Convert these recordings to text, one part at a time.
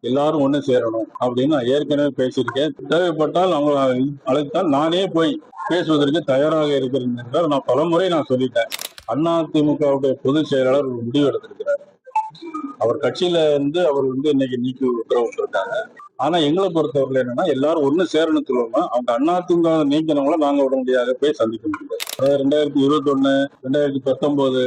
எல்லாரும் ஒண்ணு சேரணும் அப்படின்னு நான் ஏற்கனவே பேசியிருக்கேன். தேவைப்பட்டால் அவங்க அழைத்தால் நானே போய் பேசுவதற்கு தயாராக இருக்கிறேன் என்றால் நான் பலமுறை நான் சொல்லிட்டேன். அதிமுகவுடைய பொதுச் செயலாளர் ஒரு முடிவு எடுத்திருக்கிறார். அவர் கட்சியில இருந்து அவர் வந்து இன்னைக்கு நீக்கி உத்தரவு இருக்காங்க ஆனா எங்களை பொறுத்தவரையில என்னன்னா எல்லாரும் ஒண்ணு சேரணும் சொல்லுவோம்? அவங்க அதிமுக நீக்கினவங்கள நாங்க உடனடியாக போய் சந்திக்க முடியாது. ரெண்டாயிரத்தி இருபத்தி ஒண்ணு ரெண்டாயிரத்தி பத்தொன்பது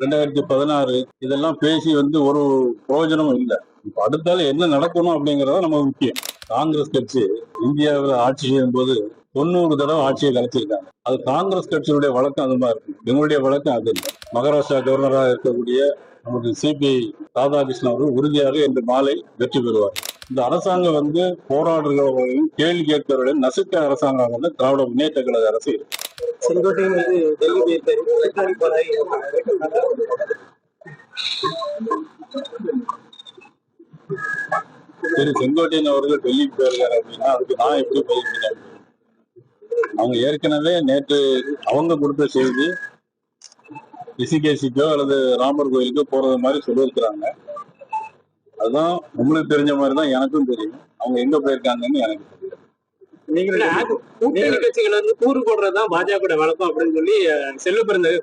ரெண்டாயிரத்தி பதினாறு இதெல்லாம் பேசி வந்து ஒரு பிரயோஜனமும் இல்லை. இப்ப அடுத்தால என்ன நடக்கணும் அப்படிங்கறத நம்ம முக்கியம். காங்கிரஸ் கட்சி இந்தியாவில் ஆட்சி செய்யும் போது தொண்ணூறு தடவை ஆட்சியை கலைச்சிருக்காங்க. அது காங்கிரஸ் கட்சியுடைய வழக்கம் அது மாதிரி இருக்கு எங்களுடைய வழக்கம் அது இல்லை. மகாராஷ்டிரா கவர்னராக இருக்கக்கூடிய நமது சிபிஐ ராதாகிருஷ்ணன் அவர்கள் உறுதியாக இன்று மாலை வெற்றி பெறுவார். இந்த அரசாங்கம் வந்து போராடுகிறவர்களையும் கேள்வி கேட்கிறவர்களையும் நசுக்க அரசாங்கம் வந்து திராவிட முன்னேற்ற கழக அரசு இருக்கு. செங்கோட்டையன் வந்து டெல்லி சரி செங்கோட்டையன் அவர்கள் டெல்லிக்கு போயிருக்காரு அப்படின்னா அதுக்கு நான் எப்படி பதில்? அவங்க ஏற்கனவே நேற்று அவங்க கொடுத்த செய்தி ரிஷிகேசிக்கோ அல்லது ராமர் கோயிலுக்கோ போறது மாதிரி சொல்லியிருக்கிறாங்க. அதுதான் உங்களுக்கு தெரிஞ்ச மாதிரி தான் எனக்கும் தெரியும். அவங்க எங்க போயிருக்காங்கன்னு எனக்கு தெரியும். நீங்க கூட்டணி கட்சிகள் வந்து கூறு போடுறதுதான் பாஜக வழக்கம் அப்படின்னு சொல்லி பிறந்தது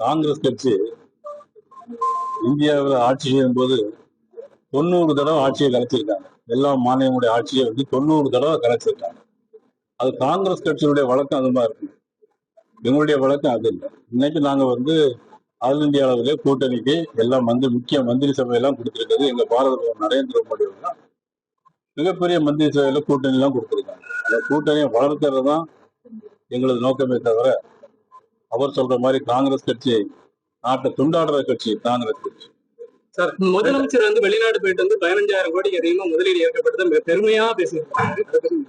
காங்கிரஸ் கட்சி இந்தியாவில் ஆட்சி செய்யும் போது தொண்ணூறு தடவை ஆட்சியை கலைச்சிருக்காங்க. எல்லா மாநிலங்களுடைய ஆட்சியை வந்து தொண்ணூறு தடவை கலைச்சிருக்காங்க. அது காங்கிரஸ் கட்சியுடைய வழக்கம் அது மாதிரி இருக்கு. எங்களுடைய வழக்கம் அது இல்லை. இன்னைக்கு நாங்க வந்து ஆல் இந்தியா அளவிலே கூட்டணிக்கு எல்லாம் வந்து முக்கிய மந்திரி சபையெல்லாம் கொடுத்திருக்கிறது. எங்க பாரத பிரதமர் நரேந்திர மோடி அவர்கள் மிகப்பெரிய மந்திரி சபையில கூட்டணி எல்லாம் கொடுத்திருக்காங்க. அந்த கூட்டணியை வளர்க்கிறது தான் எங்களது நோக்கமே தவிர அவர் சொல்ற மாதிரி காங்கிரஸ் கட்சி நாட்டை துண்டாடுற கட்சி காங்கிரஸ் கட்சி. சார் முதலமைச்சர் வந்து வெளிநாடு போயிட்டு வந்து பதினஞ்சாயிரம் கோடிக்கு அதிகமா முதலீடு ஏற்கப்பட்டது பெருமையா பேசியிருக்காங்க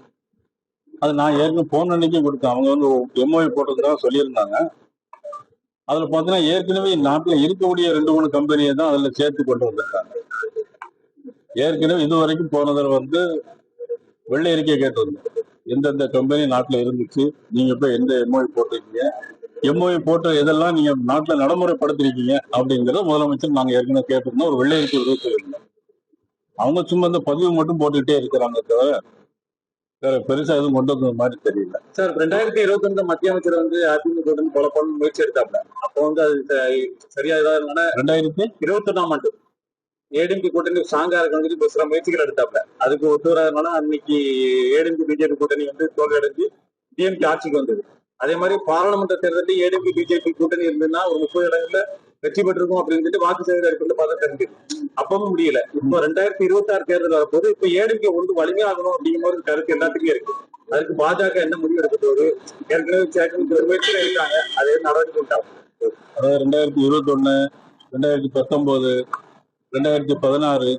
அது நான் ஏற்கனவே போன அன்னைக்கே கொடுத்தேன். அவங்க வந்து எம்ஓஐ போட்டதுதான் சொல்லியிருந்தாங்க. அதுல பாத்தீங்கன்னா ஏற்கனவே நாட்டுல இருக்கக்கூடிய ரெண்டு மூணு கம்பெனியை தான் அதுல சேர்த்து கொண்டு வந்திருக்காங்க. ஏற்கனவே இது வரைக்கும் போனதில் வந்து வெள்ளை அறிக்கை கேட்டிருந்தோம் எந்தெந்த கம்பெனி நாட்டுல இருந்துச்சு நீங்க இப்ப எந்த எம்ஓஐ போட்டிருக்கீங்க எம்ஓஐ போட்ட எதெல்லாம் நீங்க நாட்டுல நடைமுறைப்படுத்திருக்கீங்க அப்படிங்கறத முதலமைச்சர் நாங்க ஏற்கனவே கேட்டிருந்தோம். ஒரு வெள்ளை அறிக்கை உதவி அவங்க சும்மா இந்த பதிவு மட்டும் போட்டுக்கிட்டே இருக்கிறாங்க தவிர வேற பெருசா எதுவும் கொண்டு வந்த மாதிரி தெரியல. சார் ரெண்டாயிரத்தி இருபத்தி ஒன்று மத்திய அமைச்சர் வந்து அதிமுக உடன் கொலை பண்ண முயற்சி எடுத்தாப்ல. அப்போ வந்து அது சரியா இதாக ரெண்டாயிரத்தி? இருபத்தி ஒன்னாம் ஆண்டு ஏடிஎம்கே கூட்டணி ஸ்ட்ராங்கா இருக்கணும் சொல்லி சில முயற்சிகள் எடுத்தாப்ல. அதுக்கு ஒத்துவராதனால அன்னைக்கு ஏடிஎம்கே பிஜேபி கூட்டணி வந்து தோல்வி அடைஞ்சு டிஎம்கே ஆட்சிக்கு வந்தது. அதே மாதிரி பாராளுமன்ற தேர்தலில் ஏடிஎம்கே பிஜேபி கூட்டணி இருந்ததுன்னா ஒரு முப்பது இடங்கள்ல வெற்றி பெற்றிருக்கும் அப்படின்னு சொல்லிட்டு வாக்கு சேகரிப்பு அடிப்படையில் பார்த்தா அப்பவும் முடியல. இப்போ ரெண்டாயிரத்தி இருபத்தி ஆறு தேர்தல் வரப்போது இப்ப ஏடிஎம்கே ஒன்று வலிமையாகணும் அப்படிங்கிற ஒரு கருத்து எல்லாத்துக்கும் இருக்கு. அதுக்கு பாஜக என்ன முடிவு எடுக்கிறது ஏற்கனவே சேர்க்கணும் ஒரு இருக்காங்க அதே நடவடிக்கை உண்டாகும் அதாவது ரெண்டாயிரத்தி இருபத்தி ஒண்ணு ரெண்டாயிரத்தி பத்தொன்பது ரெண்டாயிரத்தி பதினாறு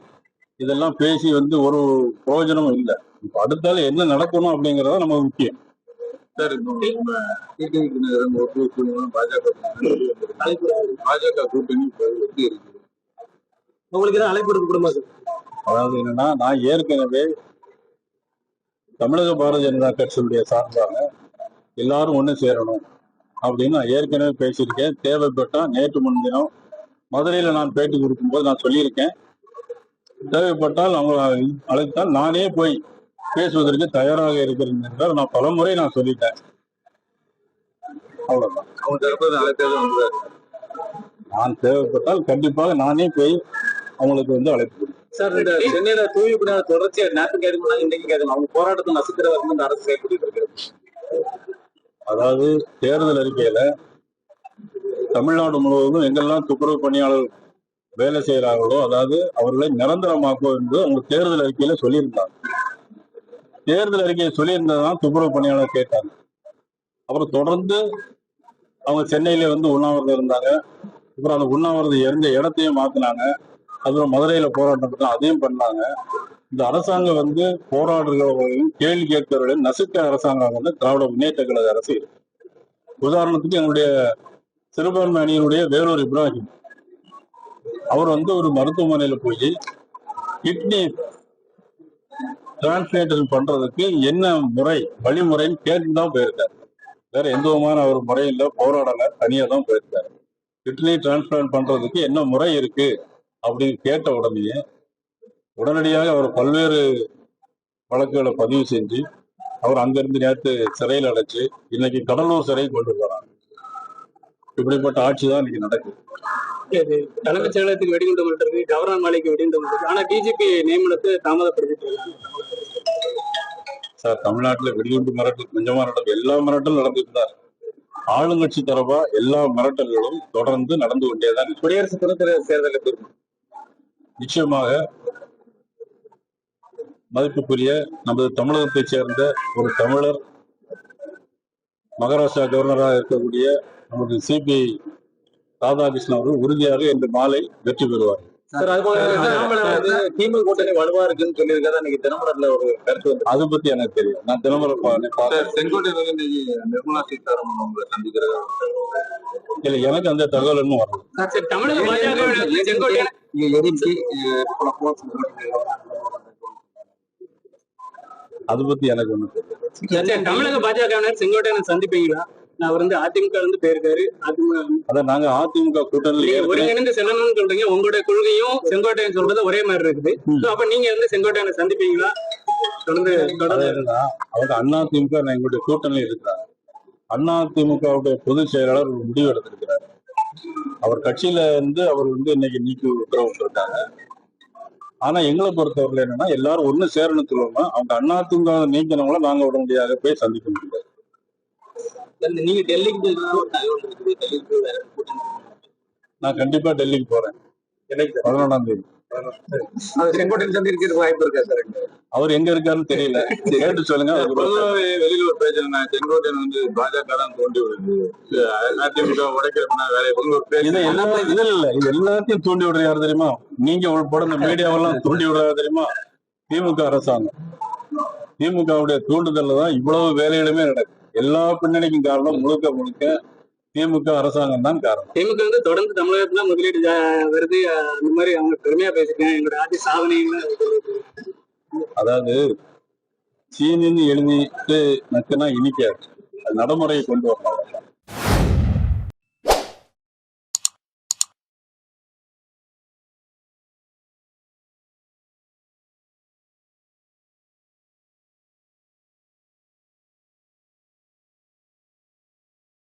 இதெல்லாம் பேசி வந்து ஒரு பிரயோஜனமும் இல்லை. அடுத்தால என்ன நடக்கணும் அப்படிங்கறத நம்ம முக்கியம் சார் நம்ம கூட்டணி ஒப்புழைப்பு பாஜக பாஜக கூட்டணி எப்படி இருக்கு உங்களுக்கு தான் அழைப்பு கொடுக்க சார் அதாவது என்னன்னா நான் ஏற்கனவே தமிழக பாரதிய ஜனதா கட்சியுடைய சார்பாக எல்லாரும் ஒண்ணு சேரணும் அப்படின்னு நான் ஏற்கனவே பேசியிருக்கேன். தேவைப்பட்டா நேற்று முன்தினம் மதுரையில நான் பேட்டி கொடுக்கும்போது நான் சொல்லியிருக்கேன். தேவைப்பட்டால் அவங்க அழைத்தால் நானே போய் பேசுவதற்கு தயாராக இருக்கிறேன் என்றால் நான் பலமுறை நான் சொல்லிட்டேன். அவ்வளவுதான். அவங்க தரப்பு வந்து நான் தேவைப்பட்டால் கண்டிப்பாக நானே போய் அவங்களுக்கு வந்து அழைப்பு. சார் இந்த சென்னையில தூய்மை பணியாளர் தொடர்ச்சியா நேற்று கேட்கும் இன்னைக்கு கேட்கும் அவங்க போராட்டத்தை நசுக்கிற வந்து இந்த அரசு செயல்பட்டு இருக்கு. அதாவது தேர்தல் அறிக்கையில தமிழ்நாடு முழுவதும் எங்கெல்லாம் துப்புரவு பணியாளர் வேலை செய்யறாங்களோ அதாவது அவர்களை நிரந்தரமாக்கும் என்று அவங்க தேர்தல் அறிக்கையில சொல்லியிருந்தாங்க. தேர்தல் அறிக்கையை சொல்லியிருந்ததான் துப்புரவு பணியாளர் கேட்டாங்க. அப்புறம் தொடர்ந்து அவங்க சென்னையில வந்து உண்ணாவிரதம் இருந்தாங்க. அப்புறம் அந்த உண்ணாவிரதம் இருந்த இடத்தையும் மாத்தினாங்க. அப்புறம் மதுரையில போராட்டம் பண்ணாங்க, அதையும் பண்ணாங்க. இந்த அரசாங்கம் வந்து போராடுகிறவர்களையும் கேள்வி கேட்கிறவர்களையும் நசுக்க அரசாங்கம் வந்து திராவிட முன்னேற்ற கழக அரசு இருக்கு உதாரணத்துக்கு எங்களுடைய சிறுபான்மை அணியினுடைய வேலூர் இப்ராஹிம். அவர் வந்து ஒரு மருத்துவமனையில போய் கிட்னி டிரான்ஸ்லேஷன் பண்றதுக்கு என்ன முறை வழிமுறைன்னு கேட்டு தான் போயிருக்காரு. வேற எந்த விதமான ஒரு முறையும் இல்லை போராடல தனியா தான் போயிருக்காரு. கிட்னி டிரான்ஸ்பிளான்ட் பண்றதுக்கு என்ன முறை இருக்கு அப்படின்னு கேட்ட உடனே உடனடியாக அவர் பல்வேறு வழக்குகளை பதிவு செஞ்சு அவர் அங்கிருந்து நேற்று சிறையில் அடைச்சு இன்னைக்கு கடலூர் சிறை கொண்டு போறாங்க இப்படிப்பட்ட ஆட்சி தான் இன்னைக்கு நடக்குது. தலைமைச் செயலகத்துக்கு வெடிகுண்டு மிரட்டுறது கவர்னர் மாளிகைக்கு வெடிகுண்டு மிரட்டுறது ஆனா டிஜிபி நியமனத்தை தாமதப்படுத்திட்டு இருக்காங்க. சார் தமிழ்நாட்டுல வெடிகுண்டு மிரட்டல் கொஞ்சமா மிரட்டல் எல்லா மிரட்டலும் நடந்துட்டு தான் இருக்கு. ஆளுங்கட்சி தரப்பா எல்லா மிரட்டல்களும் தொடர்ந்து நடந்து கொண்டே தான் குடியரசு துணைத் தேர்தலுக்கு நிச்சயமாக மதிப்புக்குரிய நமது தமிழகத்தைச் சேர்ந்த ஒரு தமிழர் மகாராஷ்டிரா கவர்னராக இருக்கக்கூடிய நமது சிபிஐ ராதாகிருஷ்ணன் அவர்கள் உறுதியாக இன்று மாலை வெற்றி பெறுவார். சார் அது போல அண்ணாமலை வந்து திமுக கூட்டணி வலுவா இருக்குன்னு சொல்லியிருக்காரு அன்னைக்கு தினமலர்ல ஒரு கருத்து வந்து அதை பத்தி எனக்கு தெரியும் நான் பார்த்தேன். செங்கோட்டையில வந்து நிர்மலா சீதாராமன் உங்களை சந்திக்கிறதா இல்ல எனக்கு அந்த தகவல் இன்னும் வரல சரி தமிழக பாஜக அது பத்தி எனக்கு ஒண்ணு தெரியும் சரி, தமிழக பாஜகவினர் செங்கோட்டையனை சந்திப்பீங்களா அவர் வந்து அதிமுக இருந்து போயிருக்காரு. அதிமுக அதான் நாங்க அதிமுக ஏற்கனவே ஒருங்கிணைந்து செல்லணும்னு சொல்றீங்க. உங்களுடைய கொள்கையும் செங்கோட்டையன் சொல்றது ஒரே மாதிரி இருக்குது. அப்ப நீங்க வந்து செங்கோட்டையனை சந்திப்பீங்களா? தொடர்ந்து தொடர்ந்து அதாவது அவங்க அதிமுக எங்களுடைய கூட்டணியில் இருக்கிறாங்க. அதிமுகவுடைய பொதுச் செயலாளர் ஒரு முடிவு எடுத்திருக்கிறார். அவர் கட்சியில இருந்து அவர் வந்து இன்னைக்கு நீக்கி உத்தரவு விட்டுருக்காங்க ஆனா எங்களை பொறுத்தவரையில என்னன்னா எல்லாரும் ஒண்ணு சேரணும் சொல்லுவோம்னா அவங்க அதிமுக நீக்கினவங்கள நாங்க உடனடியாக போய் சந்திக்க முடியாது. நீங்க டெல்லிக்கு வேற நான் கண்டிப்பா டெல்லிக்கு போறேன். பதினொன்றாம் தேதி. அது செங்கோட்டையன் சந்திக்கிறதுக்கு வாய்ப்பு இருக்கா சார் அவர் எங்க இருக்காருன்னு தெரியல. கேட்டு சொல்லுங்க. வெளியில ஒரு பேச்சு செங்கோட்டையன் வந்து பாஜக தான் தோண்டி விடுது. அதிமுக உடைக்கிற வேலையை வந்து ஒரு பேச்சு இதை எல்லா இதுல இல்ல இது எல்லாத்தையும் தூண்டி விடுற யார் தெரியுமா? நீங்க இந்த மீடியாவெல்லாம் தூண்டி விடுறது தெரியுமா? திமுக அரசாங்கம். திமுகவுடைய தூண்டுதல்ல தான் இவ்வளவு வேலைகளுமே நடக்கும் எல்லா பின்னணிக்கும் காரணம் முழுக்க முழுக்க திமுக அரசாங்கம் தான் காரணம். திமுக வந்து தொடர்ந்து தமிழகத்துல முதலீடு வருது. அந்த மாதிரி அவங்க பெருமையா பேசிருக்காங்க எங்களோட ஆட்சி சாதனைன்னு அதாவது சீனின்னு எழுதிட்டு நக்குனா இனிக்காது. அது நடைமுறையை கொண்டு வரணும்.